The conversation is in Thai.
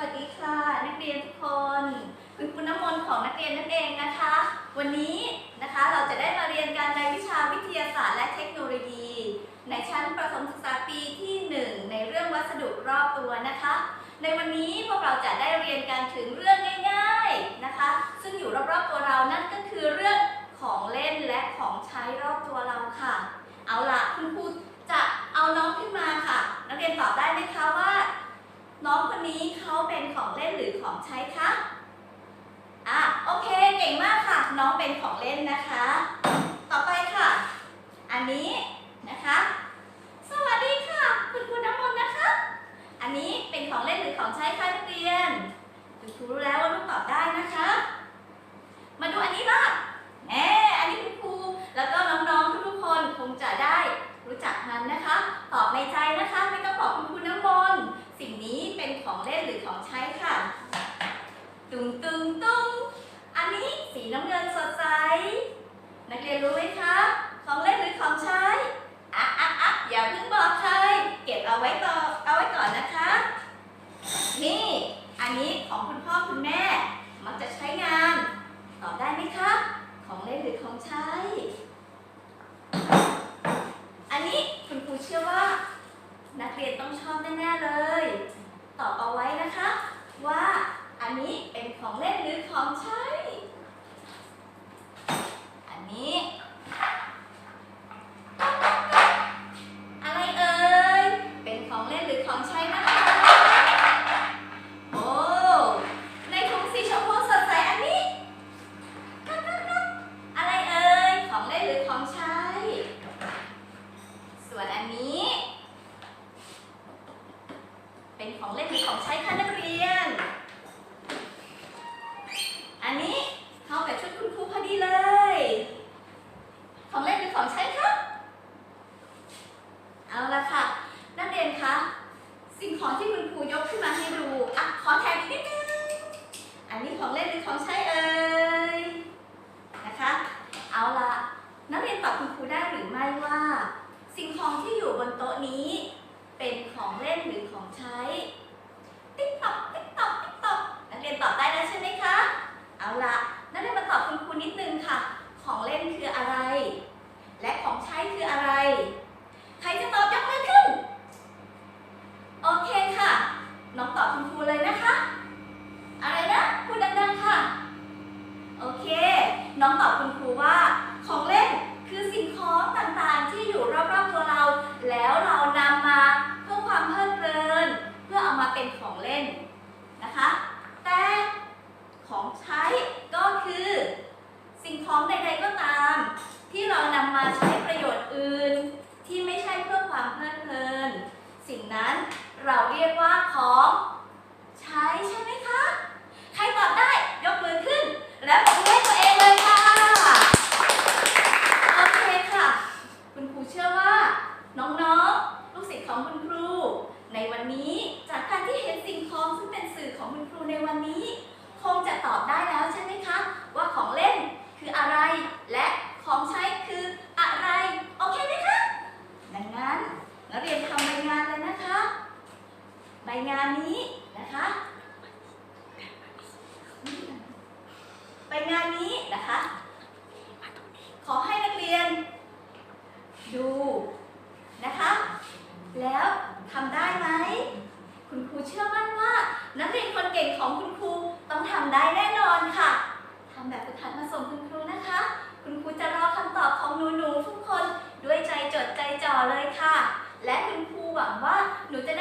วัสดีค่ะ นักเรียนทุกคน คุณครูน้ำมนต์ของนักเรียนนั่นเองนะคะ วันนี้นะคะเราจะได้มาเรียนกันในวิชาวิทยาศาสตร์และเทคโนโลยี ในชั้นประถมศึกษาปีที่ 1 ในเรื่องวัสดุรอบตัวนะคะ ในวันนี้พวกเราจะได้เรียนกันถึงเรื่องง่ายๆนะคะ ซึ่งอยู่รอบๆตัวเรานั่นก็คือเรื่องของเล่นและของใช้รอบตัวเราค่ะ เอาล่ะคุณครูจะเอาน้องขึ้นมาค่ะ นักเรียนตอบได้ไหมคะว่า น้องคนนี้เขาเป็นของเล่นหรือของใช้คะอะโอเคเก่งมากค่ะ น้อง เป็นของเล่นนะคะ ต่อไปค่ะ อันนี้นะคะ สวัสดีค่ะ คุณครูน้ำมนต์นะคะ อันนี้เป็นของเล่นหรือของใช้คะนักเรียนคุณครูรู้แล้วว่าลูกตอบได้นะคะ มาดูอันนี้บ้างแหมอันนี้คุณครูแล้วก็น้องๆทุกๆคนคงจะได้รู้จักมันนะคะ ตอบในใจนะคะ ไม่ต้องบอกคุณครูน้ำมนต์สิ่งนี้เป็นของเล่นหรือของใช้ค่ะ ตุงตุงตุงอัน น้ำเงินสดใส นักเรียนรู้ไหมคะของเล่นหรือของใช้อะอะอะอย่าเพิ่งบอกใคร เก็บเอาไว้ต่อเอาไว้ก่อนนะคะ นี่ อันนี้ของคุณพ่อคุณแม่ มักจะใช้งาน ตอบได้ไหมคะของเล่นหรือของใช้ อันนี้คุณครูเชื่อว่า นักเรียนต้องชอบแน่ๆเลย ตอบเอาไว้นะคะ ว่าอันนี้เป็นของเล่นหรือของใช้ อันนี้ อะไรเอ่ย เป็นของเล่นหรือของใช้นะคะ โอ้ ในถุงสีชมพูสดใสอันนี้กักกักกักอะไรเอ่ย ของเล่นหรือของใช้ ส่วนอันนี้ เป็นของเล่นหรือของใช้คะนักเรียน อันนี้เข้ากับชุดคุณครูพอดีเลย ของเล่นหรือของใช้คะเอาละค่ะ นักเรียนคะ สิ่งของที่คุณครูยกขึ้นมาให้ดู อะ ขอแถมอีกนิดนึง อันนี้ของ เล่นของใช้เอ่ยนะคะ เอาละนักเรียนตอบคุณครูได้หรือไม่ว่า สิ่งของที่อยู่บนโต๊ะนี้ เป็นของเล่นหรือของใช้ ติ๊กตอกติ๊กตอกติ๊กตอกนักเรียนตอบได้แล้วใช่ไหมคะ เอาละนักเรียนมาตอบคุณครูนิดนึงค่ะ ของเล่นคืออะไร และของใช้คืออะไร ใครจะตอบยกมือขึ้น โอเคค่ะ น้องตอบคุณครูเลยนะคะ อะไรนะพูดดังๆค่ะ โอเค น้องตอบ คุณครูว่า ของเล่นคือสิ่งของต่างๆที่อยู่รอบๆตัวเรา แล้วเรานำมาเพื่อความเพลิดเพลิน เพื่อเอามาเป็นของเล่นนะคะ แต่ของใช้ก็คือ สิ่งของใดๆก็ตาม ที่เรานำมาใช้ประโยชน์อื่น ที่ไม่ใช่เพื่อความเพลิดเพลิน สิ่งนั้นเราเรียกว่าของใช้ใช่ไหมคะ ใครตอบได้ยกมือขึ้น และปรบมือให้ตัวเองเลยค่ะ โอเคค่ะ คุณครูเชื่อว่า น้องๆ ลูกศิษย์ ของคุณครู ในวันนี้จากการที่เห็นสิ่งของซึ่งเป็นสื่อของคุณครูในวันนี้ คงจะตอบได้แล้วใช่ไหมคะ ว่าของเล่นคืออะไร และของใช้คืออะไร โอเคไหมคะ ดังนั้นนักเรียนทำใบงานเลยนะคะ ใบงานนี้นะคะใบงานนี้นะคะ ขอให้นักเรียนดูนะคะ แล้วทำได้ไหม คุณครูเชื่อมั่นว่า นักเรียนคนเก่งของคุณครูต้องทำได้แน่นอนค่ะทำแบบฝึกหัดมาส่งคุณครูนะคะ คุณครูจะรอคำตอบของหนูๆทุกคนด้วยใจจดใจจ่อเลยค่ะ และคุณครูหวังว่าหนูจะ